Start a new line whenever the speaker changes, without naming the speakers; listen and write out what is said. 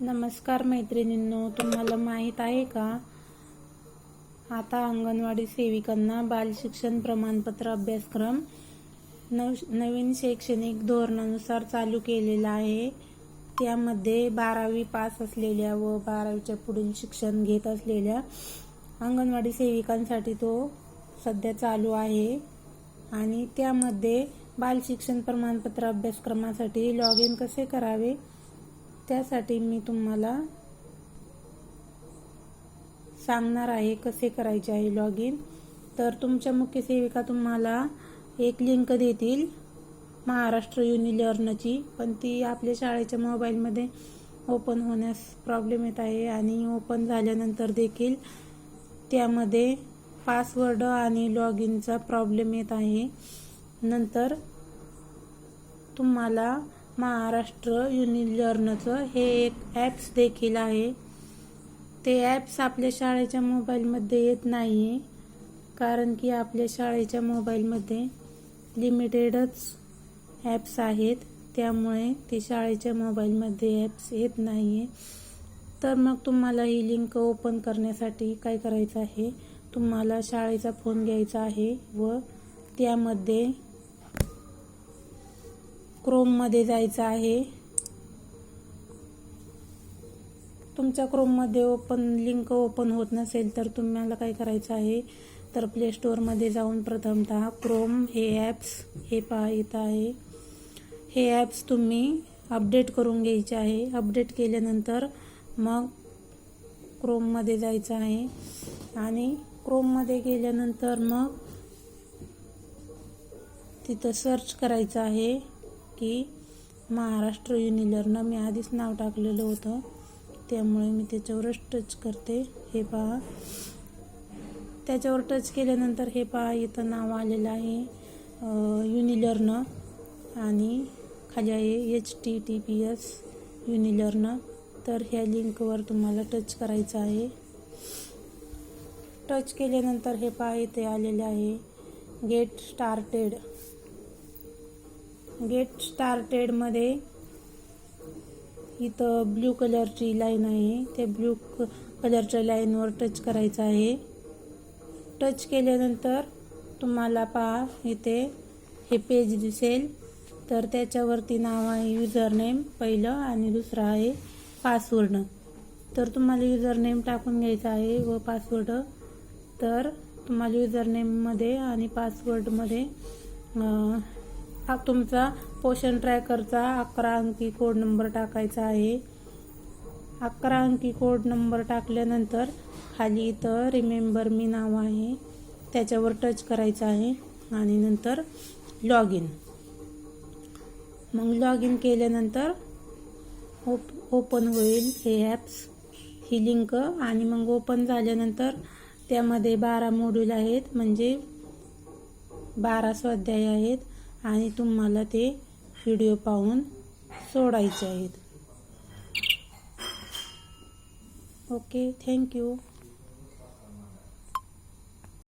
नमस्कार मैत्रिणींनो तुम्हाला माहीत आहे का? आता अंगणवाडी सेविकांना बाल शिक्षण प्रमाणपत्र अभ्यासक्रम नव नवीन शैक्षणिक धोरणानुसार चालू केलेला आहे. त्यामध्ये बारावी पास असलेल्या व बारावीच्या पुढील शिक्षण घेत असलेल्या अंगणवाडी सेविकांसाठी तो सध्या चालू आहे. आणि त्यामध्ये बाल शिक्षण प्रमाणपत्र अभ्यासक्रमासाठी लॉग इन कसे करावे? त्यासाठी मी तुम्हाला सांगणार आहे कसे करायचे आहे लॉग इन तर तुमच्या मुख्य सेविका तुम्हाला एक लिंक देतील महाराष्ट्र युनिलर्नची पण ती आपल्या शाळेच्या मोबाईलमध्ये ओपन होण्यास प्रॉब्लेम येत आहे आणि ओपन झाल्यानंतर देखील त्यामध्ये पासवर्ड आणि लॉग इनचा प्रॉब्लेम येत आहे. नंतर तुम्हाला महाराष्ट्र युनिलर्नचं हे एक ॲप्स देखील आहे. ते ॲप्स आपल्या शाळेच्या मोबाईलमध्ये येत नाही आहे कारण की आपल्या शाळेच्या मोबाईलमध्ये लिमिटेडच ॲप्स आहेत. त्यामुळे ते शाळेच्या मोबाईलमध्ये ॲप्स येत नाही आहे तर मग तुम्हाला ही लिंक ओपन करण्यासाठी काय करायचं आहे? तुम्हाला शाळेचा फोन घ्यायचा आहे व त्यामध्ये क्रोममध्ये जायचं आहे. तुमच्या क्रोममध्ये ओपन लिंक ओपन होत नसेल तर तुम्हाला काय करायचं आहे? तर प्ले स्टोअरमध्ये जाऊन प्रथमतः क्रोम हे ॲप्स हे पहा येत आहे. हे ॲप्स तुम्ही अपडेट करून घ्यायचे आहे. अपडेट केल्यानंतर मग क्रोममध्ये जायचं आहे. आणि क्रोममध्ये गेल्यानंतर मग तिथं सर्च करायचं आहे. की महाराष्ट्र युनिलरनं मी आधीच नाव टाकलेलं होतं. त्यामुळे मी त्याच्यावरच टच करते. हे पहा. त्याच्यावर टच केल्यानंतर हे पहा इथं नाव आलेलं आहे युनिलरनं आणि खाली आहे H T T P S युनिलरनं तर ह्या लिंकवर तुम्हाला टच करायचं आहे. टच केल्यानंतर हे पहा इथे आलेले आहे. गेट स्टार्टेड गेट स्टार्टेडमध्ये इथं ब्ल्यू कलरची लाईन आहे. त्या ब्ल्यू क कलरच्या लाईनवर टच करायचं आहे. टच केल्यानंतर तुम्हाला पहा इथे हे पेज दिसेल. तर त्याच्यावरती नाव आहे युजर नेम पहिलं आणि दुसरं आहे पासवर्ड तर तुम्हाला युजर नेम टाकून घ्यायचा आहे व पासवर्ड तर तुम्हाला युजर नेममध्ये आणि पासवर्डमध्ये तुमचा पोषण ट्रॅकरचा अकरा अंकी कोड नंबर टाकायचा आहे. अकरा अंकी कोड नंबर टाकल्यानंतर खाली इथं रिमेंबर मी नाव आहे. त्याच्यावर टच करायचं आहे आणि नंतर लॉग इन मग लॉग इन केल्यानंतर ओप ओपन होईल हे ॲप्स ही लिंक आणि मग ओपन झाल्यानंतर त्यामध्ये बारा मॉड्यूल आहेत. म्हणजे बारा स्वाध्याय आहेत. आणि तुम्हाला ते व्हिडिओ पाहून सोडायचे आहेत. Okay thank you